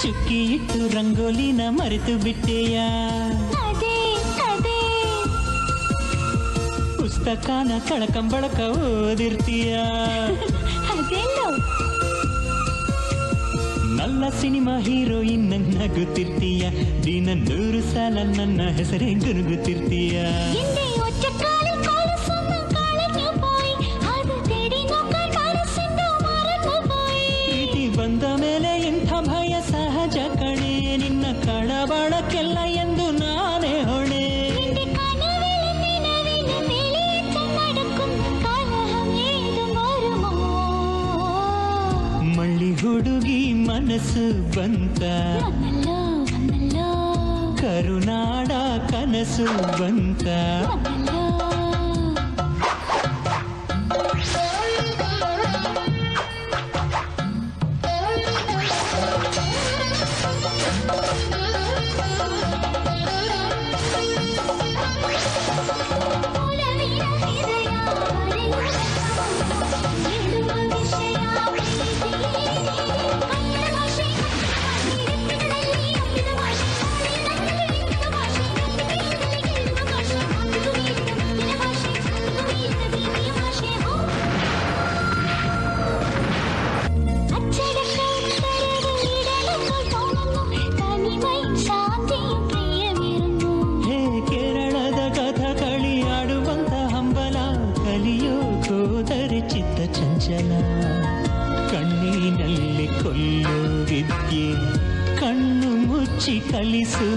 ಚುಕ್ಕಿ ಇಟ್ಟು ರಂಗೋಲಿನ ಮರೆತು ಬಿಟ್ಟೆಯ ಅದೇ ಅದೇ ಪುಸ್ತಕನ ಕಳಕಂಬಳಕ ಓದಿರ್ತೀಯ ಅದೆಲ್ಲೋ ನಲ್ಲ ಸಿನಿಮಾ ಹೀರೋಯಿನ್ ನಗುತ್ತಿರ್ತೀಯ ದಿನ ನೂರು ಸಲ ನನ್ನ ಹೆಸರೇ ಗುನುಗುತ್ತಿರ್ತೀಯ ಹುಡುಗಿ ಮನಸ್ಸು ಬಂತ ಕರುನಾಡ ಕನಸು ಬಂತ ಕಲಿಯೋ ಸೋದರಿ ಚಿತ್ತ ಚಂಚಲ ಕಣ್ಣಿನಲ್ಲಿ ಕೊಲ್ಲೋ ವಿದ್ಯೆ ಕಣ್ಣು ಮುಚ್ಚಿ ಕಲಿಸು